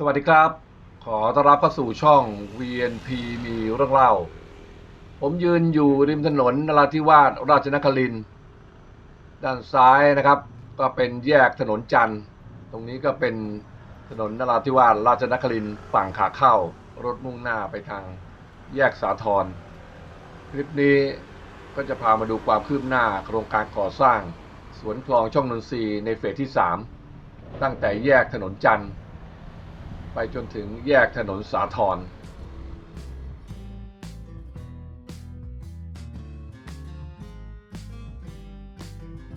สวัสดีครับ ขอต้อนรับเข้าสู่ช่อง VNP มีเรื่องเล่า ผมยืนอยู่ริมถนนนราธิวาสราชนครินด้านซ้ายนะครับ ก็เป็นแยกถนนจันทร์ตรงนี้ก็เป็นถนนนราธิวาสราชนครินฝั่งขาเข้ารถมุ่งหน้าไปทางแยกสาทรคลิปนี้ก็จะพามาดูความคืบหน้าโครงการก่อสร้าง สวนคลองช่องนนทรีย์ในเฟสที่ 3 ตั้งแต่แยกถนนจันทร์ ไปจนถึงแยกถนนสาทร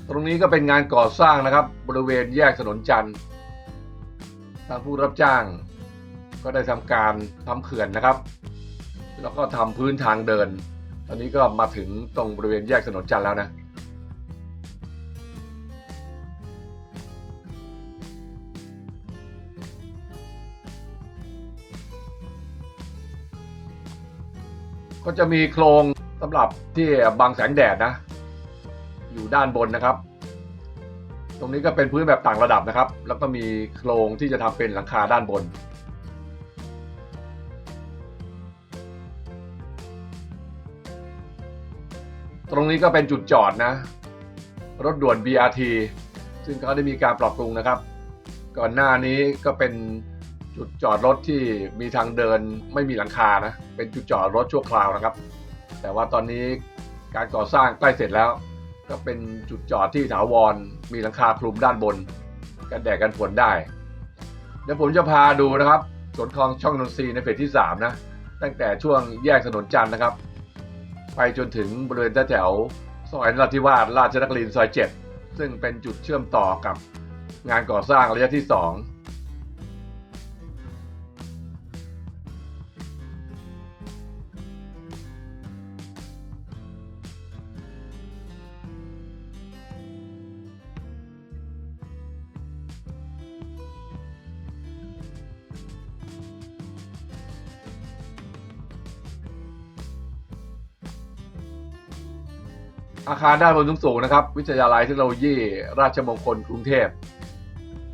ตรงนี้ก็เป็นงานก่อสร้างนะครับ บริเวณแยกถนนจันทร์ทางผู้รับจ้าง ก็ได้ทำการทำเขื่อนนะครับ แล้วก็ทำพื้นทางเดิน ตอนนี้ก็มาถึงตรงบริเวณแยกถนนจันทร์แล้วนะ ก็จะมีโครงสำหรับที่บังแสงแดดนะ อยู่ด้านบนนะครับ ตรงนี้ก็เป็นพื้นแบบต่างระดับนะครับ แล้วก็มีโครงที่จะทำเป็นหลังคาด้านบนตรงนี้ก็เป็นจุดจอดนะ รถด่วน BRT ซึ่งเขาได้มีการปรับปรุงนะครับ ก่อนหน้านี้ก็เป็น จุดจอดรถที่มีทางเดินไม่มีหลังคานะ เป็นจุดจอดรถชั่วคราวนะครับ แต่ว่าตอนนี้การก่อสร้างใกล้เสร็จแล้ว ก็เป็นจุดจอดที่ถาวร มีหลังคาคลุมด้านบน กันแดดกันฝนได้ เดี๋ยวผมจะพาดูนะครับสวนคลองช่องนนทรีในเฟสที่ 3 นะ ตั้งแต่ช่วงแยกถนนจันทร์นะครับ ไปจนถึงบริเวณแถวซอยนราธิวาสราชนครินทร์ซอย 7 ซึ่งเป็นจุดเชื่อมต่อกับงานก่อสร้างระยะที่ 2 อาคารด้านบนสูงๆนะครับ วิทยาลัยเทคโนโลยี ราชมงคลกรุงเทพ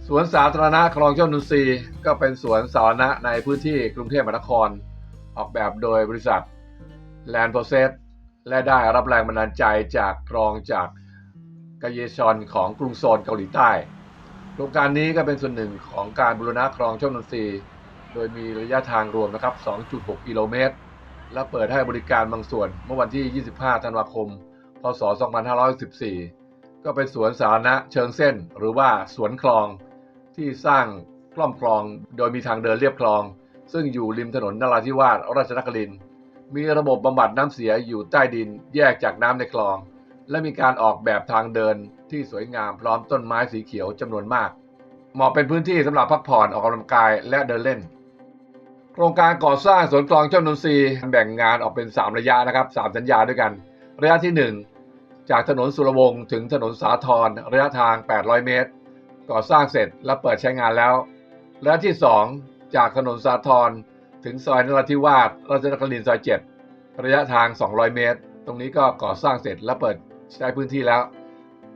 สวนสาธารณะคลองเจ้านุนทรีก็เป็นสวนสาธารณะในพื้นที่กรุงเทพมหานคร ออกแบบโดยบริษัท Land Process และได้รับแรงบันดาลใจจากคลองจากกเยชอนของกรุงโซลเกาหลีใต้ โครงการนี้ก็เป็นส่วนหนึ่งของการบูรณะคลองช่องนนทรีโดยมีระยะทางรวมนะครับ 2.6 กิโลเมตร และเปิดให้บริการบางส่วนเมื่อวันที่ 25 ธันวาคม พศ 2514 ก็เป็นสวนสาธารณะเชิงเส้น หรือว่าสวนคลองที่สร้างกล้อมคลองโดยมีทางเดินเรียบคลอง ซึ่งอยู่ริมถนนนราธิวาสราชนคริน มีระบบบำบัดน้ำเสียอยู่ใต้ดินแยกจากน้ำในคลอง และมีการออกแบบทางเดินที่สวยงามพร้อมต้นไม้สีเขียวจำนวนมาก เหมาะเป็นพื้นที่สำหรับพักผ่อนออกกำลังกายและเดินเล่น โครงการก่อสร้างสวนคลองเจ้านนทรีแบ่งงานออกเป็น 3 ระยะนะครับ 3 สัญญาด้วยกัน ระยะที่ 1 จากถนนสุรวงศ์ถึงถนนสาทรระยะทาง 800 เมตร ก่อสร้างเสร็จและเปิดใช้งานแล้ว ระยะที่ 2 จากถนนสาทรถึงซอยนราธิวาสราชนครินทร์ซอย 7 ระยะทาง 200 เมตร ตรงนี้ก็ก่อสร้างเสร็จและเปิดใช้พื้นที่แล้ว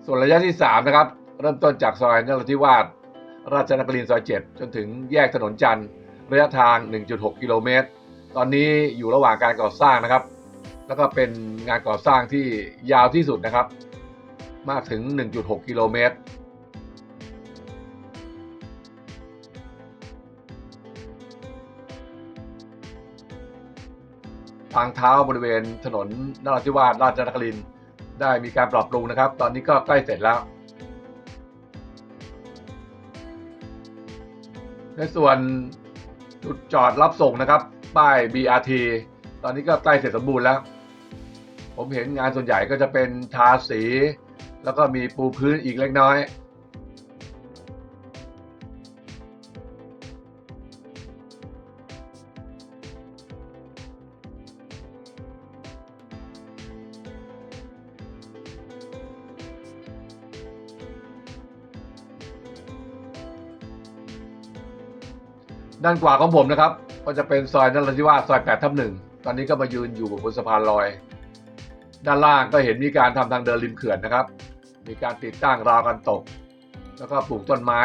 ส่วนระยะที่ 3 นะครับ เริ่มต้นจากซอยนราธิวาสราชนครินทร์ซอย 7 จนถึงแยกถนนจันทร์ระยะทาง 1.6 กิโลเมตร ตอนนี้อยู่ระหว่างการก่อสร้างนะครับ แล้วก็เป็นงานก่อสร้างที่ยาวที่สุดนะครับ มากถึง 1.6 กิโลเมตร ทางเท้าบริเวณถนนนราธิวาสราชนครินได้มีการปรับปรุงนะครับ ตอนนี้ก็ใกล้เสร็จแล้ว ในส่วนจุดจอดรับส่งนะครับ ป้าย BRT ตอนนี้ก็ใกล้เสร็จสมบูรณ์แล้ว ผมเห็นงานส่วนใหญ่ก็จะเป็นทาสี แล้วก็มีปูพื้นอีกเล็กน้อย ด้านขวาของผมนะครับ ก็จะเป็นซอยนราธิวาสซอย8ทับหนึ่งตอนนี้ก็มายืนอยู่บนสะพานลอย ด้านล่างก็เห็นมีการทำทางเดินริมเขื่อนนะครับ มีการติดตั้งราวกันตก แล้วก็ปลูกต้นไม้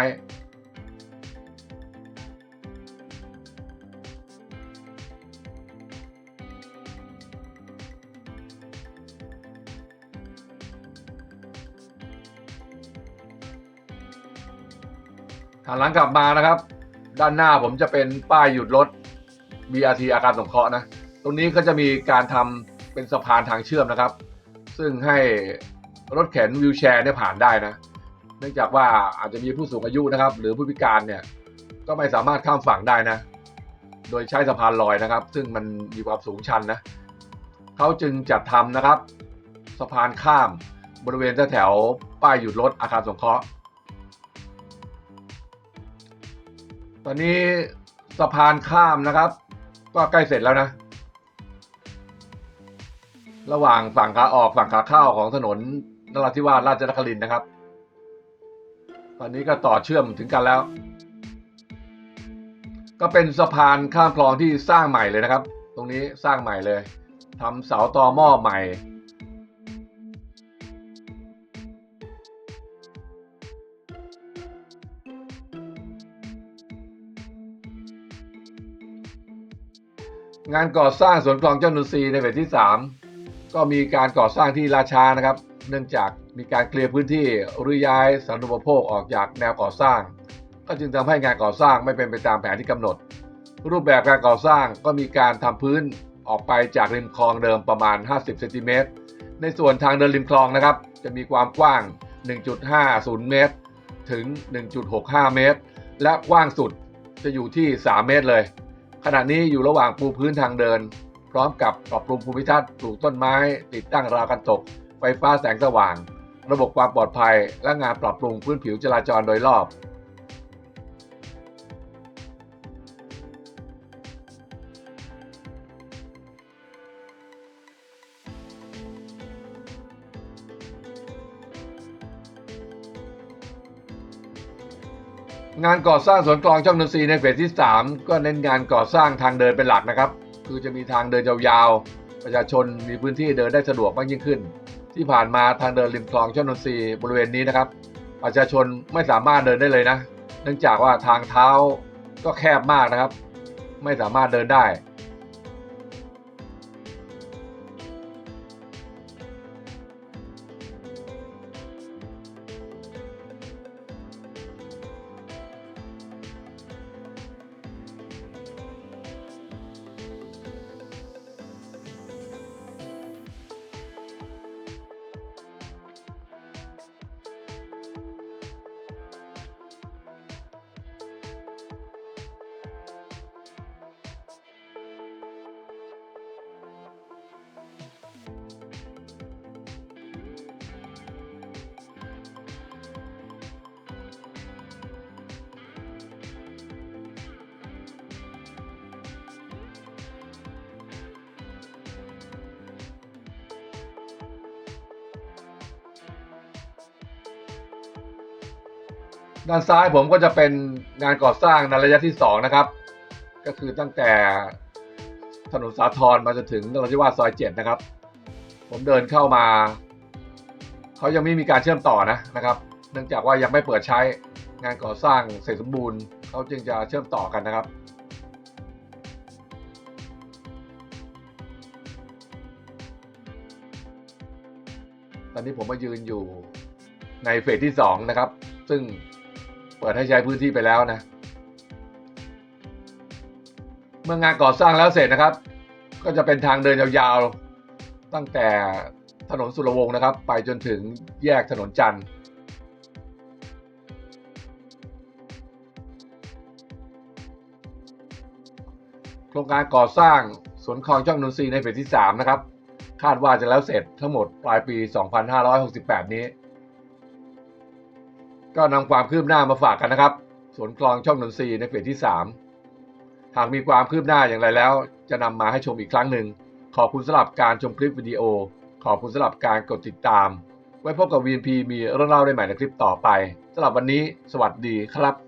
หันหลังกลับมานะครับ ด้านหน้าผมจะเป็นป้ายหยุดรถ BRT อาการสงเคราะห์นะ ตรงนี้ก็จะมีการทำ เป็นสะพานทางเชื่อมนะครับ ซึ่งให้รถเข็นวิวแชร์เนี่ยผ่านได้นะ เนื่องจากว่าอาจจะมีผู้สูงอายุนะครับ หรือผู้พิการเนี่ยก็ไม่สามารถข้ามฝั่งได้นะ โดยใช้สะพานลอยนะครับ ซึ่งมันมีความสูงชันนะเขาจึงจัดทำนะครับ สะพานข้ามบริเวณแถวป้ายหยุดรถอาคารสงเคราะห์ ตอนนี้สะพานข้ามนะครับ ก็ใกล้เสร็จแล้วนะ ระหว่างฝั่งขาออกฝั่งขาเข้าของถนนนราธิวาสราชนครินนะครับ ตอนนี้ก็ต่อเชื่อมถึงกันแล้ว ก็เป็นสะพานข้ามคลองที่สร้างใหม่เลยนะครับ ตรงนี้สร้างใหม่เลยทำเสาตอหม้อใหม่งานก่อสร้างสวนคลองเจ้าหนุซีในเฟสที่ 3 ก็มีการก่อสร้างที่ราชานะครับ เนื่องจากมีการเคลียร์พื้นที่รื้อย้ายสาธารณูปโภคออกจากแนวก่อสร้าง ก็จึงทำให้งานก่อสร้างไม่เป็นไปตามแผนที่กำหนด รูปแบบการก่อสร้างก็มีการทำพื้นออกไปจากริมคลองเดิมประมาณ 50เซนติเมตรในส่วนทางเดินริมคลองนะครับ จะมีความกว้าง 1.50 เมตร ถึง 1.65 เมตร และกว้างสุดจะอยู่ที่ 3 เมตรเลย ขณะนี้อยู่ระหว่างปูพื้นทางเดิน ร้อมกับปรับปรุงภูมิทัศน์ปลูกต้นไม้ ติดตั้งราวกันตก ไฟฟ้าแสงสว่าง ระบบความปลอดภัย และงานปรับปรุงพื้นผิวจราจรโดยรอบงานก่อสร้างสวนกลองช่องนนทรีในเฟสที่ 3 ก็เน้นงานก่อสร้างทางเดินเป็นหลักนะครับ คือจะมีทางเดินยาวๆ ประชาชนมีพื้นที่เดินได้สะดวกมากยิ่งขึ้น ที่ผ่านมาทางเดินริมคลองช่อนนทรีบริเวณนี้นะครับ ประชาชนไม่สามารถเดินได้เลยนะ เนื่องจากว่าทางเท้าก็แคบมากนะครับ ไม่สามารถเดินได้ ด้านซ้ายผมก็จะเป็นงานก่อสร้างในระยะที่ 2 นะครับ ก็คือตั้งแต่ถนนสาทรมาจนถึงนราธิวาสซอย7นะครับ ผมเดินเข้ามา เขายังไม่มีการเชื่อมต่อนะนะครับ เนื่องจากว่ายังไม่เปิดใช้งานก่อสร้างเสร็จสมบูรณ์ เขาจึงจะเชื่อมต่อกันนะครับตอนนี้ผมมายืนอยู่ในเฟสที่ 2 นะครับ ซึ่ง เปิดให้ใช้พื้นที่ไปแล้วนะ เมื่องานก่อสร้างแล้วเสร็จนะครับ ก็จะเป็นทางเดินยาวๆ ตั้งแต่ถนนสุรวงศ์นะครับ ไปจนถึงแยกถนนจันทร์โครงการก่อสร้างสวนคลองช่องนนทรีในเฟสที่ 3 นะครับ คาดว่าจะแล้วเสร็จทั้งหมดปลายปี 2568 นี้ ก็นำความคืบหน้ามาฝากกันนะครับ สวนคลองช่องนนทรีในเฟสที่ 3 หากมีความคืบหน้าอย่างไรแล้ว จะนำมาให้ชมอีกครั้งหนึ่ง ขอบคุณสำหรับการชมคลิปวิดีโอ ขอบคุณสำหรับการกดติดตาม ไว้พบกับ VNP มีเรื่องเล่าได้ใหม่ในคลิปต่อไปสำหรับวันนี้ สวัสดีครับ